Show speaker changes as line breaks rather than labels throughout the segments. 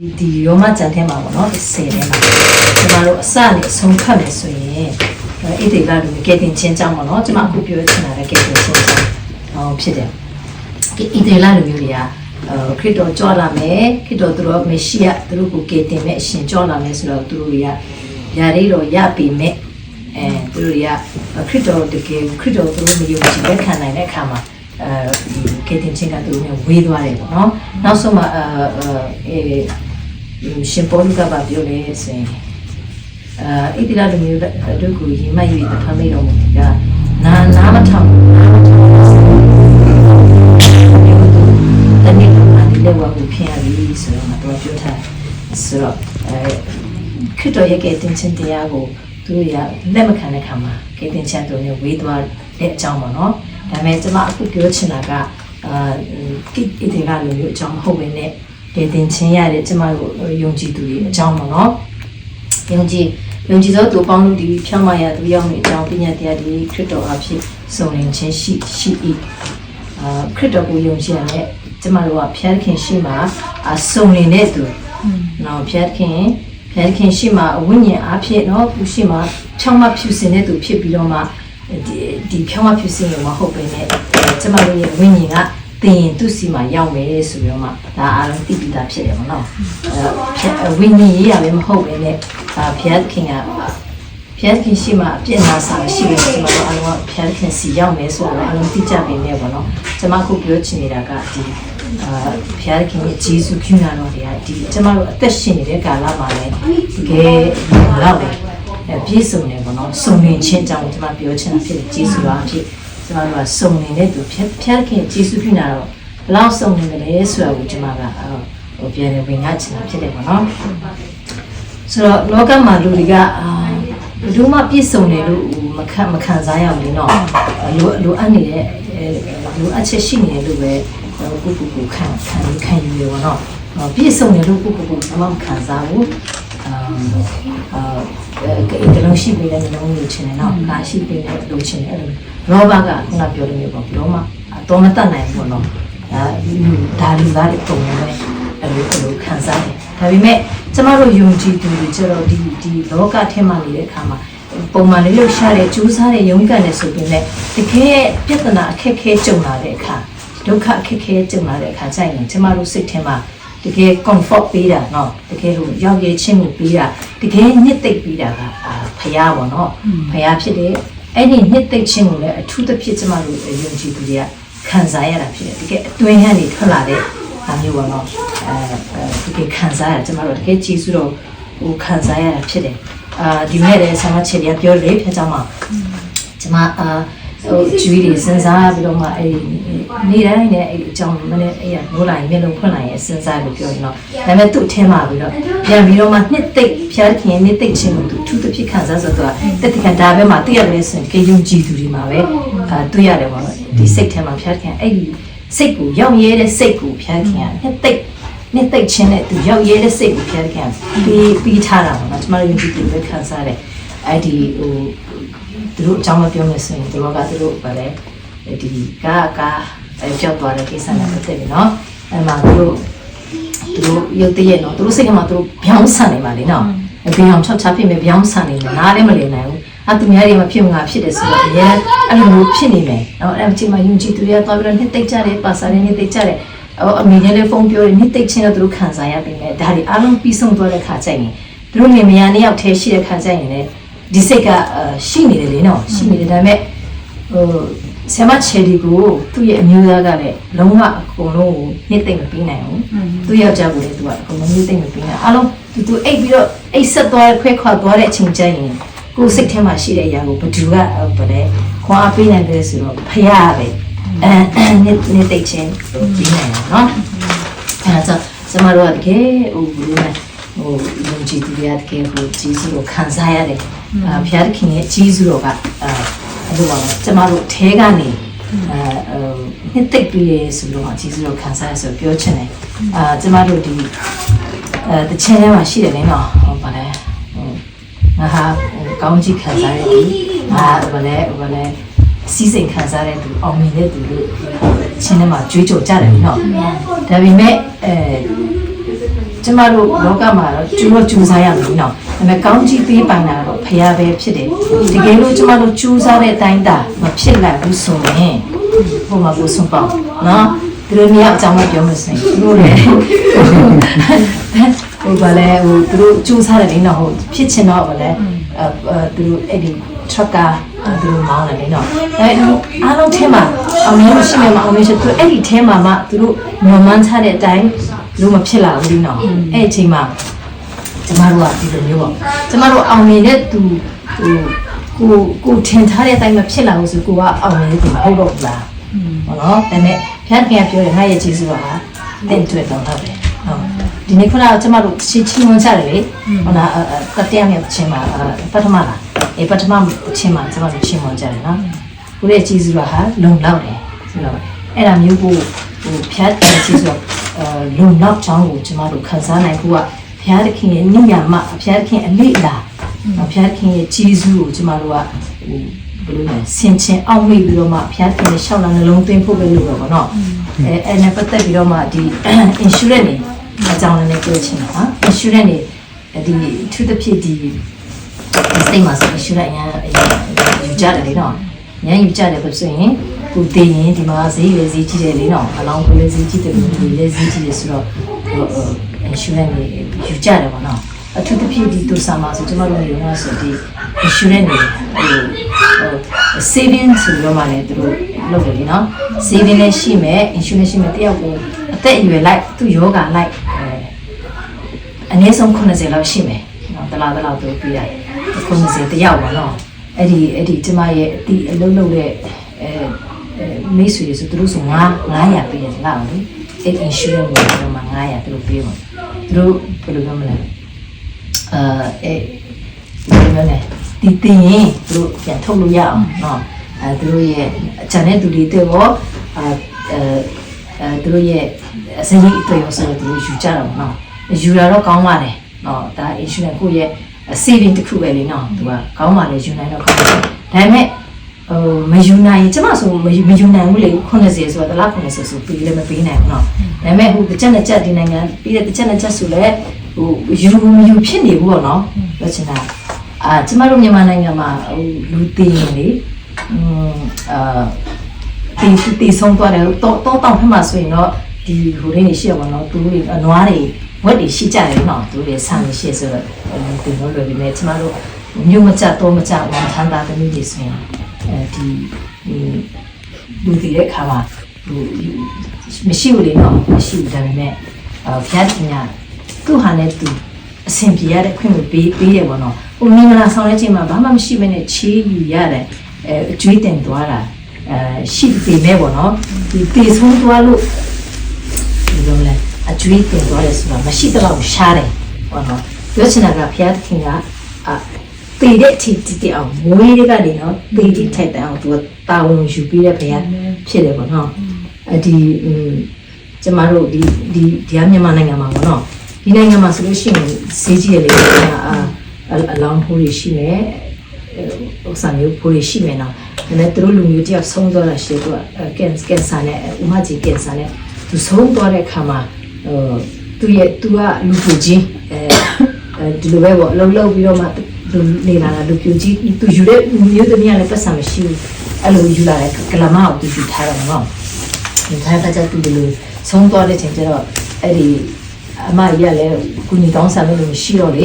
ဒီဒီရောမကြံထဲမှာပေါ့နော်ဒီ10ထဲမှာကျမတို့အစနဲ့အဆုံးခတ်မယ်ဆိုရင်အဲ့ဒီကလူကဲတင်ချင်းကြောင်းပေါ့နော်ကျမအခုပြောချင်တာလည်းကဲတင်ချင်းကြောင်းဟောဖြစ်တယ်ဒီအီဒေလာလူမျိုးတွေကအဲခရစ်တော်ကြွလာမယ်ခရစ်တော်သူတို့မရှိယသူတို့ကိုကဲတင်မဲ့အရှင်ကြွလာမယ်ဆိုတော့သူတို့တွေကຢာရိတော့ရပြီမဲ့အဲသူတို့တွေကခရစ်တော်တကယ်ခရစ်တော်သူတို့မယုံကြည်လက်ခံနိုင်တဲ့အခါမှာအဲဒီကဲတင်ချင်းကသူတို့နဲ့ဝေးသွားတယ်ပေါ့နော်နောက်ဆုံးမှအဲအဲ ရှင်ပေါလုကပါပြောလဲဆိုရင်အာဣတိလလူမျိုးတို့ကိုရင်မ၍တဖမိတော်မူကနာနာမထောင်နာမထောင်တနည်းမှာဒီလက်ဝါကိုဖြစ်ရပြီဆိုတော့မတော်ပြောထားဆိုတော့အဲခရစ်တော်ရဲ့ကဲတင်ခြင်းတရားကိုသူတို့ရလက်မခံတဲ့ခါမှာကဲတင်ခြင်းတို့နဲ့ဝေးသွားတဲ့အကြောင်းပေါ့နော်ဒါပေမဲ့ကျွန်မအခုပြောချင်တာကအာကိဣတိလလူမျိုးအကြောင်းမဟုတ်ဘဲနဲ့ တည်တင်ချင်းရတဲ့ကျမတို့ယုံကြည်သူတွေအကြောင်းပေါ့နော်ယုံကြည်ယုံကြည်သောသူပေါင်းတို့ဒီဖြောင်းမရသူရောက်နေအကြောင်းပညာတရားဒီခရစ်တော်အဖြစ်စုံလင်ခြင်းရှိရှိ၏အာခရစ်တော်ကိုယုံကြည်ရတဲ့ကျမတို့ကဖျားခင်ရှိမှအစုံလင်တဲ့သူနော်ဖျားခင်ဖျားခင်ရှိမှဝိညာဉ်အဖြစ်နော်သူရှိမှဖြောင်းမဖြူစင်တဲ့သူဖြစ်ပြီးတော့မှဒီဒီဖြောင်းမဖြူစင်ရုံမဟုတ်ဘဲနဲ့ကျမတို့ရဲ့ဝိညာဉ်က တင်ရင်သူ့စီမှာရောက်မယ်ဆိုပြီးတော့မှဒါအားလုံးသိပြီးသားဖြစ်တယ်ပေါ့နော်အဲဝိညာဉ်ရေးရပဲမဟုတ်ပဲနဲ့အာဘုရားခင်ကဘုရားခင်ရှိမှအပြည့်နာစာရှိတယ်ကျွန်တော်အားလုံးကဘုရားခင်စီရောက်မယ်ဆိုတော့အားလုံးသိကြပြီနဲ့ပေါ့နော်ကျွန်မခုပြောချင်နေတာကဒီအာဘုရားခင်ရဲ့ဂျေစုပြုနာတော်တွေကဒီကျွန်မတို့အသက်ရှင်နေတဲ့ကာလမှာလည်းတကယ်လောက်တယ်အဲပြည့်စုံတယ်ပေါ့နော်စုံလင်ခြင်းအကြောင်းကျွန်မပြောချင်တာဖြစ်တယ်ဂျေစုပါအဖြစ် ကျမတို့ကစုံနေတဲ့သူဖြတ်ဖြတ်ခင်ကျေးဇူးပြုနာတော့ဘယ်လောက်စုံနေမလဲဆိုတာကိုကျမကဟိုပြန်နေဝင်ရချင်တာဖြစ်တယ်ပေါ့နော်ဆိုတော့လောကမှာလူတွေကအာဘယ်သူမှပြည့်စုံတယ်လို့မခံမခံစားရဘူးလေနော်လိုလိုအပ်နေတဲ့လိုအပ်ချက်ရှိနေတယ်လို့ပဲကိုကိုကိုခံခံခံယူရပါတော့ပြည့်စုံတယ်လို့ကိုကိုကိုဘာမှမခံစားဘူး အာအာကလုံးရှိပြီးတဲ့နှလုံးလိုချင်တယ်နော်ကာရှိပြီးတဲ့လိုချင်တယ်အဲ့လိုရောဘကခုနပြောလို့မျိုးပေါ့လုံးမတော့မတတ်နိုင်ဘူးပေါ့နော်ဒါဒါလူသားတွေပုံနေတယ်အဲ့လိုအဲ့လိုခံစားတယ်ဒါပေမဲ့ကျမတို့ယုံကြည်သူတွေကျတော့ဒီဒီလောကထဲမှာနေတဲ့အခါမှာပုံမှန်လေးလှုပ်ရှားတဲ့ကြိုးစားတဲ့ယုံကြည်တဲ့ဆိုပြီးနဲ့တကယ်ပြဿနာအခက်အခဲကြုံလာတဲ့အခါဒုက္ခအခက်အခဲကြုံလာတဲ့အခါကျရင်ကျမတို့စိတ်ထဲမှာတ ကယ် comfort ပေးတာเนาะတကယ်ဟိုရောက်ရဲ့ချင်းကိုပေးတာတကယ်ညစ်သိပ်ပေးတာကအာဖယားပေါ့เนาะဖယားဖြစ်တဲ့အဲ့ဒီညစ်သိပ်ချင်းကိုလည်းအထူးသဖြင့်ကျမတို့ယုံကြည်သူတွေကခံစားရတာဖြစ်တယ်တကယ်အတွင်းဟန်နေထွက်လာတဲ့အားမျိုးပေါ့เนาะအဲတကယ်ခံစားရကျမတို့တကယ်ကြည်စုတော့ဟိုခံစားရတာဖြစ်တယ်အာဒီနေ့လည်းဆာမချေရပြောလေဖြစ်ကြမှာကျမအာ ဟိုကျွေးတွေစဉ်းစားပြီးတော့မှအဲ့နေတိုင်းနဲ့အဲ့အကြောင်းမနဲ့အဲ့ရမိုးလိုက်မျက်လုံးဖွင့်လိုက်ရင်စဉ်းစားလို့ပြောရင်တော့ဒါပေမဲ့သူ့အထဲမှာပြီးတော့ပြန်ပြီးတော့မှနှစ်သိပ်ဖျားခင်နှစ်သိပ်ချင်းကိုသူထူးသဖြင့်ခံစားဆိုတော့တက်တကဒါပဲမှသိရတယ်ဆိုရင်ကြုံကြည်သူတွေမှာပဲအာတွေ့ရတယ်ပေါ့နော်ဒီစိတ်ထဲမှာဖျားခင်အဲ့ဒီစိတ်ကိုရောက်ရဲတဲ့စိတ်ကိုဖျားခင်ကနှစ်သိပ်နှစ်သိပ်ချင်းနဲ့သူရောက်ရဲတဲ့စိတ်ကိုဖျားခင်ပြီးပြီးထားတာပေါ့နော်ကျမတို့ယုံကြည်သူပဲခံစားတယ်အဲ့ဒီဟို သူတို့အကြောင်းမပြောမယ်ဆိုရင်သူတို့ကသူတို့ဗါလဲဒီကာကာအဲကြောက်သွားတဲ့ကိစ္စနဲ့ပတ်သက်ပြီးနော်အဲမှာသူတို့သူတို့ရုပ်တရက်နော်သူတို့စိတ်ကမှသူတို့ဗျောင်းဆန်နေပါလေနော်အပြင်အောင်ချောက်ချဖြစ်မယ်ဗျောင်းဆန်နေတယ်နားလည်းမလည်နိုင်ဘူးအသူများတွေမဖြစ်ငါဖြစ်တယ်ဆိုတော့အရင်အဲ့လိုမျိုးဖြစ်နေမယ်နော်အဲ့အချိန်မှာယုံကြည်သူတွေကသွားပြီးတော့နှစ်သိမ့်ကြတယ်ပါစာတွေနှစ်သိမ့်ကြတယ်အော်အမေနဲ့လည်းဖုန်းပြောတယ်နှစ်သိမ့်ချင်းတော့သူတို့ခံစားရပြီမဲ့ဒါတွေအားလုံးပြီးဆုံးသွားတဲ့ခါကျရင်သူတို့နေမယားနှစ်ယောက်တည်းရှိတဲ့ခါကျရင်လည်း ဒီစိတ်ကရှိနေတယ်လေနော်ရှိနေတယ်ဒါပေမဲ့ဟိုဆရာမချယ်ဒီကိုသူ့ရဲ့အမျိုးသားကလည်းလုံးဝအကုန်လုံးကိုညှစ်သိမ့်မပြီးနိုင်ဘူးသူ့ယောက်ျားကိုလည်းသူကအကုန်လုံးညှစ်သိမ့်မပြီးနိုင်အားလုံးသူသူအိတ်ပြီးတော့အိတ်ဆက်သွားခွဲခွာသွားတဲ့အချိန်ကျရင်ကိုယ်စိတ်ထဲမှာရှိတဲ့အရာကိုဘယ်သူကဗလဲခွာပေးနိုင်တယ်ဆိုတော့ဖယားပဲအဲညှစ်ညှစ်သိမ့်ခြင်းပြီးနိုင်တယ်နော်အဲဒါကျမတို့ကတကယ်ဟိုဘယ်လိုလဲ ဟိုယုံကြည်သူတွေကတကယ်ဟိုဂျေဇုကိုခံစားရတယ်အာဘုရားသခင်ရဲ့ဂျေဇုတော်ကအဲအဲ့လိုပါပဲကျမတို့အဲကနေအဲဟိုနှစ်သိပ်ပြီးရဆိုလို့ဂျေဇုတော်ခံစားရဆိုပြောချင်တယ်အာကျမတို့ဒီအဲတချင်ထဲမှာရှိတယ်လေနော်ဟိုပါလဲဟိုငါဟာဟိုကောင်းကြီးခံစားရတဲ့ငါဟိုလဲဟိုလဲစီးစိမ်ခံစားတဲ့သူအောင်မြင်တဲ့သူလို့ချင်းထဲမှာကြွေးကြော်ကြတယ်နော်ဒါပေမဲ့အဲ ကျကျမတို့လောကမှာတော့ကျူတော့ကျူစားရမယ်နော်ဒါပေမဲ့ကောင်းကြီးပေးပိုင်တာတော့ဖရားပဲဖြစ်တယ်တကယ်လို့ကျမတို့ကျူစားတဲ့အတိုင်းတာမဖြစ်လိုက်ဘူးဆိုရင်ဟိုမှာကိုဆုံးပေါ့နော်ဒီလိုမျိုးအကြောင်းမပြောမစင်သူတို့လည်းဟိုဘာလဲဟိုသူတို့ကျူစားတယ်လေနော်ဟိုဖြစ်ချင်တော့ဘာလဲအဲသူတို့အဲ့ဒီ trucker သူတို့မောင်းတယ်လေနော်အဲအားလုံးထဲမှာအောင်လို့ရှိနေမှာအောင်လို့ရှိသူအဲ့ဒီထဲမှာမှသူတို့ညမှန်းချတဲ့အတိုင်း လို့မဖြစ်လာဘူးနော်အဲ့အချိန်မှာကျမတို့ကဒီလိုမျိုးပေါ့ကျမတို့အောင်မြင်တဲ့သူဟိုကိုကိုထင်ထားတဲ့အတိုင်းမဖြစ်လာဘူးဆိုကိုကအောင်မြင်တဲ့သူမဟုတ်တော့ဘူးလားဟုတ်နော်ဒါပေမဲ့ဖျက်ခင်ပြောတယ်ငါရဲ့ကျေးဇူးပါတင့်တွေ့တော့တော့တယ်ဟုတ်ဒီနေ့ခုနကကျမတို့ချီချီမွန်ကြတယ်လေဟုတ်လားတတိယမြေချင်းမှာပထမလားအေးပထမချင်းမှာကျမတို့ချီမွန်ကြတယ်နော်ကိုရဲ့ကျေးဇူးပါဟာလုံလောက်တယ်ဆိုတော့အဲ့ဒါမျိုးကိုဟိုဖျက်ခင်ကျေးဇူးအဲ လုံလောက်ချောင်းကိုကျမတို့ခံစားနိုင်ဖို့ကဘုရားသခင်ရဲ့နိယာမဘုရားသခင်အလေးအလာဘုရားသခင်ရဲ့ကျေးဇူးကိုကျမတို့ကဟိုဘယ်လိုလဲဆင်ခြင်အောင်မေ့ပြီးတော့မှဘုရားသခင်ရဲ့ရှောက်လာနှလုံးသွင်းဖို့ပဲလို့ပဲပေါ့နော်အဲအဲ့နဲ့ပတ်သက်ပြီးတော့မှဒီ insurance နေအကြောင်းလည်းပြောချင်တာဟာ insurance နေဒီသူတစ်ဖြစ်ဒီစိတ်မှာဆို insurance အရင်ယူကြတယ်လေနော်ညယူကြတယ်ပဲဆိုရင် ကိုတည်ရင်ဒီမှာဈေးရွယ်ဈေးကြီးတယ်လေနော်အလောင်းကိုလည်းဈေးကြီးတယ်လူတွေလည်းဈေးကြီးတယ်ဆိုတော့ဟို insurance နေယူကြတယ်ပေါ့နော်အထူးသဖြင့်ဒီတူဆာမှာဆိုကျွန်တော်တို့နေတော့ဆိုဒီ insurance နေဟို saving ဆိုတော့မှလည်းသူတို့လုပ်တယ်လေနော် saving လည်းရှိမယ် insurance ရှိမယ်တယောက်ကိုအသက်အရွယ်လိုက်သူ့ယောဂလိုက်အဲအနည်းဆုံး90လောက်ရှိမယ်နော်တလားတလားသူပြရတယ်90တယောက်ပါနော်အဲ့ဒီအဲ့ဒီကျမရဲ့အတီးအလုံးလုံးတဲ့အဲ မိတ်ဆွေဆိုသူတို့ဆို9 900ပေးရတယ်လားလေအဲ့ insurance ကိုတော့မှ900သူတို့ပေးပါသူတို့ဘယ်လိုပြောမလဲအာအဲ့ဘယ်လိုလဲဒီတင်ရင်သူတို့ပြန်ထုတ်လို့ရအောင်နော်အဲသူတို့ရဲ့အချန်တဲ့သူတွေတဲ့ရောအဲအဲသူတို့ရဲ့အစရိတ်အတွက်ရောဆိုတော့သူတို့ယူကြတော့နော်ယူရတော့ကောင်းပါတယ်နော်ဒါ insurance ကိုရဲ့ saving တစ်ခုပဲလေနော်သူကကောင်းပါလေယူနိုင်တော့ကောင်းတယ်ဒါပေမဲ့ ဟိုမယူနိုင်ကျမဆိုမယူမယူနိုင်ဘူးလေ80ဆိုတော့တလား80ဆိုပြီးလည်းမပေးနိုင်ဘူးနော်ဒါပေမဲ့ဟိုတစ်ချက်နဲ့ချက်ဒီနိုင်ငံပြီးတဲ့တစ်ချက်နဲ့ချက်ဆိုလဲဟိုယူမယူဖြစ်နေဘူးပေါ့နော်ပြောချင်တာအာကျမတို့မြန်မာနိုင်ငံမှာဟိုလူသေးရင်လေอืมအာတီတီဆုံးသွားတယ်တော့တော့တောင်းဖက်မှာဆိုရင်တော့ဒီဟိုရင်းနေရှိရပါတော့သူတွေအနွားတွေဝက်တွေရှိကြတယ်နော်သူတွေဆန်နေရှိဆိုတော့ဒီလိုလိုပဲနဲ့ကျမတို့မြို့မကြတော့မကြဝန်ထမ်းသားသမီးတွေဆိုရင် အဲဒီလူတည်တဲ့ခါမှာဟိုမရှိဘူးလေနော်မရှိဘူးဒါပေမဲ့အဖျားတင်ညာသူ့ဟာနဲ့သူအဆင်ပြေရတဲ့ခွင့်ကိုပေးပေးတယ်ပေါ့နော်ဟိုမင်္ဂလာဆောင်တဲ့ချိန်မှာဘာမှမရှိဘဲနဲ့ချေးယူရတယ်အဲအကျွေးတင်သွားတာအဲရှိပေမဲ့ပေါ့နော်ဒီတေဆုံးသွားလို့ဒီလိုလဲအကျွေးတင်သွားတယ်ဆိုတာမရှိတော့ရှားတယ်ပေါ့နော်ပြောချင်တာကဘုရားသခင်ကအာ ပေတဲ့အထိတည်အောင်မွေးတွေကနေနော်ပေတိထိုက်တဲ့အောင်သူကတာဝန်ယူပြီးတဲ့ဘုရားဖြစ်တယ်ပေါ့နော်အဒီကျမတို့ဒီဒီဒီမြန်မာနိုင်ငံမှာပေါ့နော်ဒီနိုင်ငံမှာဆိုလို့ရှိရင်ဈေးကြီးရလေအာအလောင်းဖိုးတွေရှိမယ်ဥစ္စာမျိုးဖိုးတွေရှိမယ်နော်ဒါနဲ့သူတို့လူမျိုးတယောက်ဆုံးသွားတာရှိတော့ကန်ကင်ဆာနဲ့ဥမကြီးကင်ဆာနဲ့သူဆုံးသွားတဲ့အခါမှာဟိုသူရဲ့သူကလူပြကြီးအဲဒီလိုပဲပေါ့လှုပ်လှုပ်ပြီးတော့မှ လူနေလာတာလူပြကြီးသူယူတဲ့မျိုးသမီးကလည်းပတ်စံမရှိဘူးအဲ့လိုယူလာတဲ့ကလမကိုသူယူထားတော့နော်ဒီထားတဲ့သူဒီလိုဆုံးသွားတဲ့ချိန်ကျတော့အဲ့ဒီအမကြီးကလည်းကုညီတောင်းဆန်လို့မရှိတော့လေ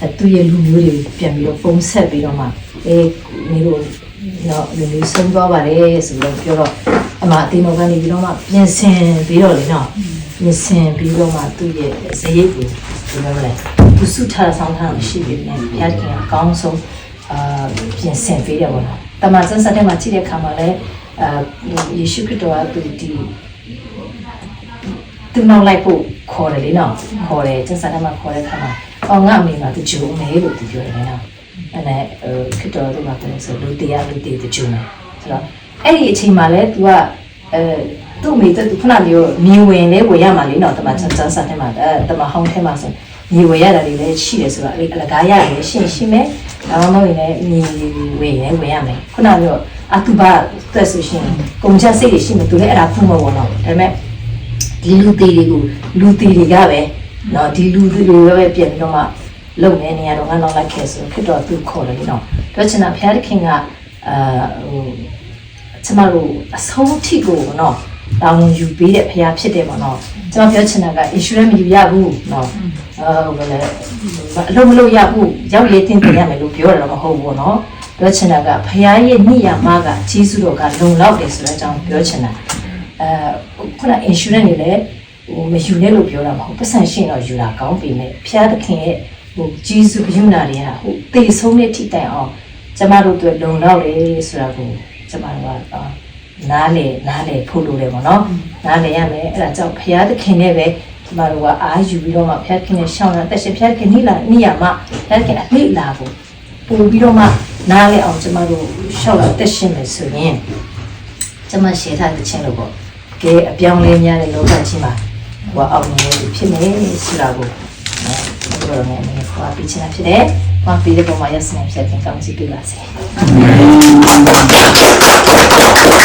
အဲသူရဲ့လူမျိုးတွေပြန်ပြီးတော့ပုံဆက်ပြီးတော့မှအေးနေလို့တော့လူမျိုးဆုံးသွားပါတယ်ဆိုတော့ပြောတော့အမအတင်းတော်ကနေပြီးတော့မှပြင်ဆင်ပြီးတော့လေနော်ပြင်ဆင်ပြီးတော့မှသူ့ရဲ့ဇရိတ်ကို ဒီလိုလဲသူစုထားဆောင်ထားမရှိသေးဘူး။ဘုရားခင်အကောင်းဆုံးအာပြင်ဆင်ပေးတယ်ပေါ့နော်။တမန်စံစတဲ့မှာကြည့်တဲ့အခါမှာလည်းအာယေရှုခရစ်တော်ကသူဒီသူနောက်လိုက်ဖို့ခေါ်တယ်လေနော်ခေါ်တယ်စံစတဲ့မှာခေါ်တဲ့အခါမှာအော်ငါအမေကသူဂျုံနေလို့သူပြောတယ်လေနော်အဲ့ဒါခရစ်တော်တို့ကပြောဆိုလူတရားလူတရားသူဂျုံတယ်ဆိုတော့အဲ့ဒီအချိန်မှာလည်း तू ကအဲ သူ့မိတဲ့ခုနမျိုးမြင်ဝင်လေးဝယ်ရမှာလေနော်တမန်စံစတဲ့မှာတမန်ဟောင်းထဲမှာဆိုမြေဝယ်ရတာတွေလည်းရှိတယ်ဆိုတော့အဲ့အလကားရတယ်ရှင်းရှင်းမဲ့ဒါမှမဟုတ်ရင်လည်းမြေဝယ်ရင်ဝယ်ရမယ်ခုနမျိုးအတူပါသက်ဆိုရှင်ကုန်ချစိတ်တွေရှိမယ်သူလည်းအဲ့ဒါဖုံးမပေါ်တော့ဒါပေမဲ့ဒီလူသေးတွေကိုလူသေးတွေကပဲနော်ဒီလူတွေပဲပြန်ပြီးတော့မှလုံနေနေရတော့ငါတော့လိုက်ခဲ့ဆိုခစ်တော့သူခေါ်တယ်နော်ပြောချင်တာဘုရားသခင်ကအာဟိုကျမတို့အဆုံးထိကိုနော် တောင်းယူပေးတဲ့ဘုရားဖြစ်တယ်ပေါ့နော်ကျမပြောချင်တာက insurance မယူရဘူးနော်အာဟိုလည်းအလုံးမလို့ရဘူးရောက်ရည်တင်တင်ရမယ်လို့ပြောရတော့မဟုတ်ဘူးနော်ပြောချင်တာကဘုရားရဲ့နိယာမကဂျေစုတော်ကလုံလောက်တယ်ဆိုတဲ့အကြောင်းပြောချင်တာအဲခုန insurance တွေလည်းဟိုမယူနဲ့လို့ပြောတာမဟုတ်ပတ်စံရှင်းတော့ယူတာကောင်းပြီမဲ့ဖျားသခင်ရဲ့ဟိုဂျေစုဘုရားနာတွေကဟိုတေဆုံးတဲ့ထိတိုင်အောင်ကျမတို့တို့လုံလောက်တယ်ဆိုတာကိုကျမတို့ကအာ နားလေနားလေဖို့လို့တယ်ပေါ့နော်နားလေရမယ်အဲ့ဒါကြောင့်ဖျားသခင်နဲ့ပဲကျမတို့ကအာယူပြီးတော့မှဖျားသခင်နဲ့ရှောင်းတာတက်ရှင်ဖျားသခင်နိလာနိယာမဖျားသခင်အလေးလာကိုပို့ပြီးတော့မှနားလေအောင်ကျမတို့ရှောက်လာတက်ရှင်မယ်ဆိုရင်ကျမရှင်းထားတဲ့ချင်းလို့ပေါ့ကဲအပြောင်းလဲများတဲ့လောကကြီးမှာဟိုအောင်နေလို့ဖြစ်နေဆိုတာကိုနော်ဘုရားနဲ့မင်းခွာပြချင်တာဖြစ်တယ်။ခွာပြီးတဲ့ပုံမှာရစနေဖြစ်တဲ့ကောင်းစီပြပါစေ။